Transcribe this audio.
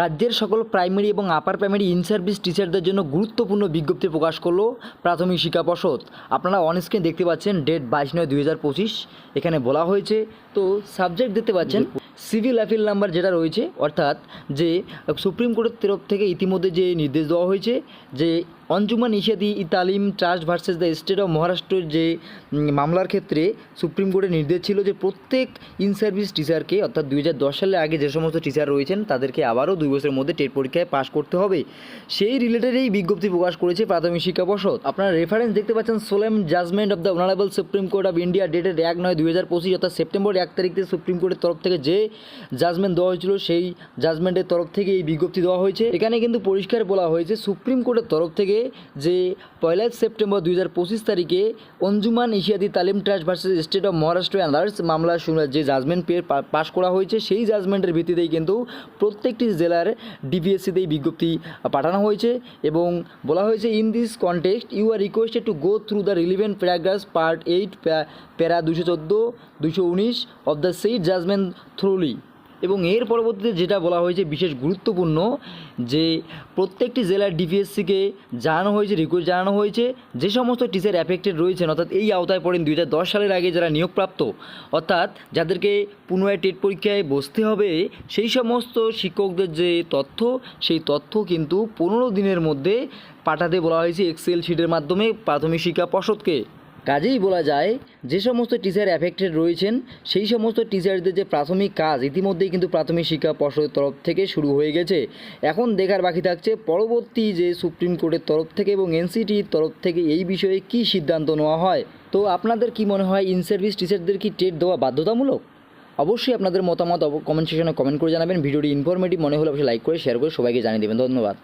রাজ্যের সকল প্রাইমারি এবং আপার প্রাইমারি ইন সার্ভিস টিচারদের জন্য গুরুত্বপূর্ণ বিজ্ঞপ্তি প্রকাশ করল প্রাথমিক শিক্ষা পর্ষদ। আপনারা অনস্ক্রিন দেখতে পাচ্ছেন ডেট বাইশ নয় দুই এখানে বলা হয়েছে, তো সাবজেক্ট দেখতে পাচ্ছেন সিভিল অ্যাপিল নাম্বার যেটা রয়েছে, অর্থাৎ যে সুপ্রিম কোর্টের তরফ থেকে ইতিমধ্যে যে নির্দেশ দেওয়া হয়েছে, যে Anjuman Ishadi e Talim trust versus the state of মহারাষ্ট্রের যে মামলার ক্ষেত্রে সুপ্রিম কোর্টের নির্দেশ ছিল যে প্রত্যেক ইন সার্ভিস টিচারকে অর্থাৎ দুই হাজার দশ সালের আগে যে সমস্ত টিচার রয়েছেন, তাদেরকে আবারও দুই বছরের মধ্যে টেট পরীক্ষায় পাশ করতে হবে। সেই রিলেটেড এই বিজ্ঞপ্তি প্রকাশ করেছে প্রাথমিক শিক্ষা পর্ষদ। আপনারা রেফারেন্স দেখতে পাচ্ছেন solemn judgment of the honourable Supreme Court of India dated এক নয় দুই হাজার পঁচিশ, অর্থাৎ সেপ্টেম্বর এক তারিখ থেকে সুপ্রিম কোর্টের তরফ থেকে যে জাজমেন্ট দেওয়া হয়েছিল, সেই জাজমেন্টের তরফ থেকে এই বিজ্ঞপ্তি দেওয়া হয়েছে। এখানে কিন্তু পরিষ্কার বলা হয়েছে সুপ্রিম কোর্টের তরফ থেকে যে পয়লা সেপ্টেম্বর দুই হাজার পঁচিশ তারিখে Anjuman Ishiadi Talim trust versus state of Maharashtra and others মামলা যে জাজমেন্ট পেয়ে পাশ করা হয়েছে, সেই জাজমেন্টের ভিত্তিতেই কিন্তু প্রত্যেকটি জেলার ডিপিএসসিতে এই বিজ্ঞপ্তি পাঠানো হয়েছে এবং বলা হয়েছে in this context you are requested to go through the relevant paragraphs part eight para দুশো চোদ্দ দুশো উনিশ অফ দ্য সেই জাজমেন্ট থ্রুলি এবং এর পরবর্তীতে যেটা বলা হয়েছে বিশেষ গুরুত্বপূর্ণ যে প্রত্যেকটি জেলার ডিপিএসসিকে জানানো হয়েছে রিকোয়েস্ট জানানো হয়েছে, যে সমস্ত টিচার অ্যাফেক্টেড রয়েছেন, অর্থাৎ এই আওতায় পড়েন দুই হাজার দশ সালের আগে যারা নিয়োগপ্রাপ্ত, অর্থাৎ যাদেরকে পুনরায় টেট পরীক্ষায় বসতে হবে, সেই সমস্ত শিক্ষকদের যে তথ্য, সেই তথ্য কিন্তু পনেরো দিনের মধ্যে পাঠাতে বলা হয়েছে এক্সেল শিটের মাধ্যমে প্রাথমিক শিক্ষা পর্ষদকে। কাজেই বলা যায়, যে সমস্ত টিচার অ্যাফেক্টেড রয়েছেন, সেই সমস্ত টিচারদের যে প্রাথমিক কাজ, ইতিমধ্যেই কিন্তু প্রাথমিক শিক্ষা পর্ষদের তরফ থেকে শুরু হয়ে গেছে। এখন দেখার বাকি থাকছে পরবর্তী যে সুপ্রিম কোর্টের তরফ থেকে এবং এনসিটির তরফ থেকে এই বিষয়ে কী সিদ্ধান্ত নেওয়া হয়। তো আপনাদের কি মনে হয় ইন সার্ভিস টিচারদের কি টেট দেওয়া বাধ্যতামূলক? অবশ্যই আপনাদের মতামত কমেন্ট সেকশনে কমেন্ট করে জানাবেন। ভিডিওটি ইনফরমেটিভ মনে হলে অবশ্যই লাইক করে শেয়ার করে সবাইকে জানিয়ে দেবেন। ধন্যবাদ।